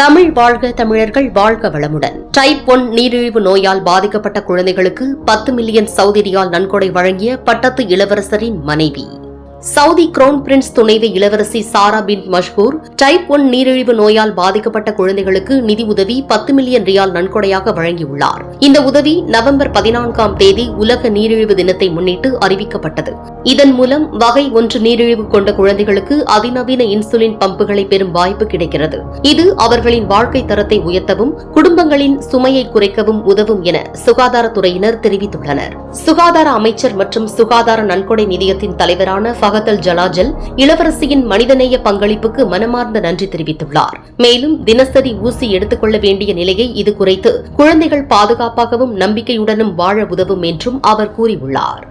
தமிழ் வாழ்க தமிழர்கள் வாழ்க வளமுடன். டைப் ஒன் நீரிழிவு நோயால் பாதிக்கப்பட்ட குழந்தைகளுக்கு பத்து மில்லியன் சவுதி ரியால் நன்கொடை வழங்கிய பட்டத்து இளவரசரின் மனைவி. சவுதி கிரவுன் பிரின்ஸ் துணைவி இளவரசி சாரா பின் மஷ்கூர் டைப் ஒன் நீரிழிவு நோயால் பாதிக்கப்பட்ட குழந்தைகளுக்கு நிதி உதவி பத்து மில்லியன் ரியால் நன்கொடையாக வழங்கியுள்ளார். இந்த உதவி நவம்பர் பதினான்காம் தேதி உலக நீரிழிவு தினத்தை முன்னிட்டு அறிவிக்கப்பட்டது. இதன் மூலம் வகை ஒன்று நீரிழிவு கொண்ட குழந்தைகளுக்கு அதிநவீன இன்சுலின் பம்புகளை பெறும் வாய்ப்பு கிடைக்கிறது. இது அவர்களின் வாழ்க்கை தரத்தை உயர்த்தவும் குடும்பங்களின் சுமையை குறைக்கவும் உதவும் என சுகாதாரத்துறையினர் தெரிவித்துள்ளனர். சுகாதார அமைச்சர் மற்றும் சுகாதார நன்கொடை நிதியத்தின் தலைவரான ஃபகத் ஜலாஜல் இளவரசியின் மனிதநேய பங்களிப்புக்கு மனமார்ந்த நன்றி தெரிவித்துள்ளார். மேலும் தினசரி ஊசி எடுத்துக்கொள்ள வேண்டிய நிலையை இது குறைத்து குழந்தைகள் பாதுகாப்பாகவும் நம்பிக்கையுடனும் வாழ உதவும் என்றும் அவர் கூறியுள்ளார்.